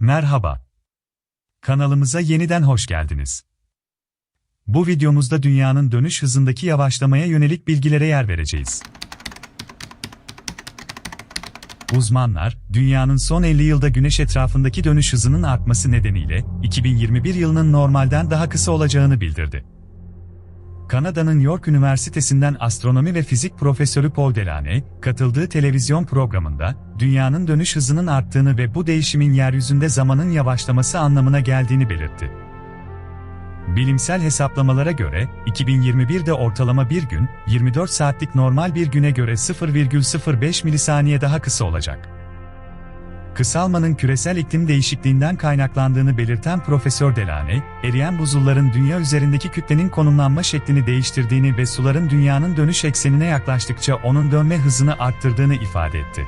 Merhaba. Kanalımıza yeniden hoş geldiniz. Bu videomuzda dünyanın dönüş hızındaki yavaşlamaya yönelik bilgilere yer vereceğiz. Uzmanlar, dünyanın son 50 yılda güneş etrafındaki dönüş hızının artması nedeniyle 2021 yılının normalden daha kısa olacağını bildirdi. Kanada'nın York Üniversitesi'nden astronomi ve fizik profesörü Paul Delaney, katıldığı televizyon programında, dünyanın dönüş hızının arttığını ve bu değişimin yeryüzünde zamanın yavaşlaması anlamına geldiğini belirtti. Bilimsel hesaplamalara göre, 2021'de ortalama bir gün, 24 saatlik normal bir güne göre 0,05 milisaniye daha kısa olacak. Kısalmanın küresel iklim değişikliğinden kaynaklandığını belirten Profesör Delaney, eriyen buzulların dünya üzerindeki kütlenin konumlanma şeklini değiştirdiğini ve suların dünyanın dönüş eksenine yaklaştıkça onun dönme hızını arttırdığını ifade etti.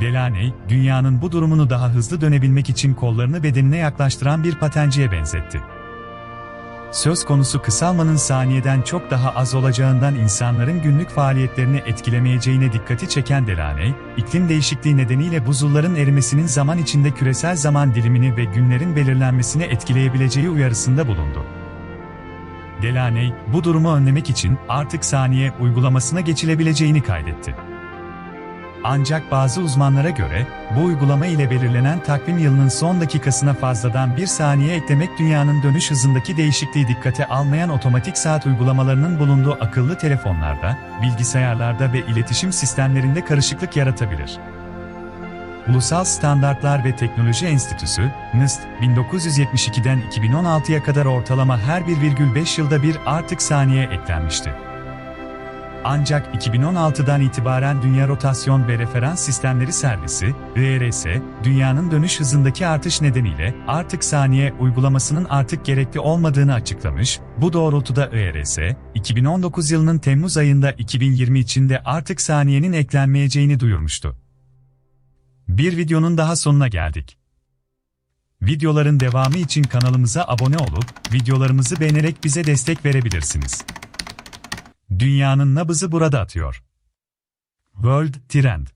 Delaney, dünyanın bu durumunu daha hızlı dönebilmek için kollarını bedenine yaklaştıran bir patenciye benzetti. Söz konusu kısalmanın saniyeden çok daha az olacağından insanların günlük faaliyetlerini etkilemeyeceğine dikkati çeken Delaney, iklim değişikliği nedeniyle buzulların erimesinin zaman içinde küresel zaman dilimini ve günlerin belirlenmesini etkileyebileceği uyarısında bulundu. Delaney, bu durumu önlemek için artık saniye uygulamasına geçilebileceğini kaydetti. Ancak bazı uzmanlara göre, bu uygulama ile belirlenen takvim yılının son dakikasına fazladan bir saniye eklemek dünyanın dönüş hızındaki değişikliği dikkate almayan otomatik saat uygulamalarının bulunduğu akıllı telefonlarda, bilgisayarlarda ve iletişim sistemlerinde karışıklık yaratabilir. Ulusal Standartlar ve Teknoloji Enstitüsü, NIST, 1972'den 2016'ya kadar ortalama her 1,5 yılda bir artık saniye eklenmişti. Ancak 2016'dan itibaren Dünya Rotasyon ve Referans Sistemleri Servisi, IRS, dünyanın dönüş hızındaki artış nedeniyle artık saniye uygulamasının artık gerekli olmadığını açıklamış, bu doğrultuda IRS, 2019 yılının Temmuz ayında 2020 içinde artık saniyenin eklenmeyeceğini duyurmuştu. Bir videonun daha sonuna geldik. Videoların devamı için kanalımıza abone olup, videolarımızı beğenerek bize destek verebilirsiniz. Dünyanın nabızı burada atıyor. World Trend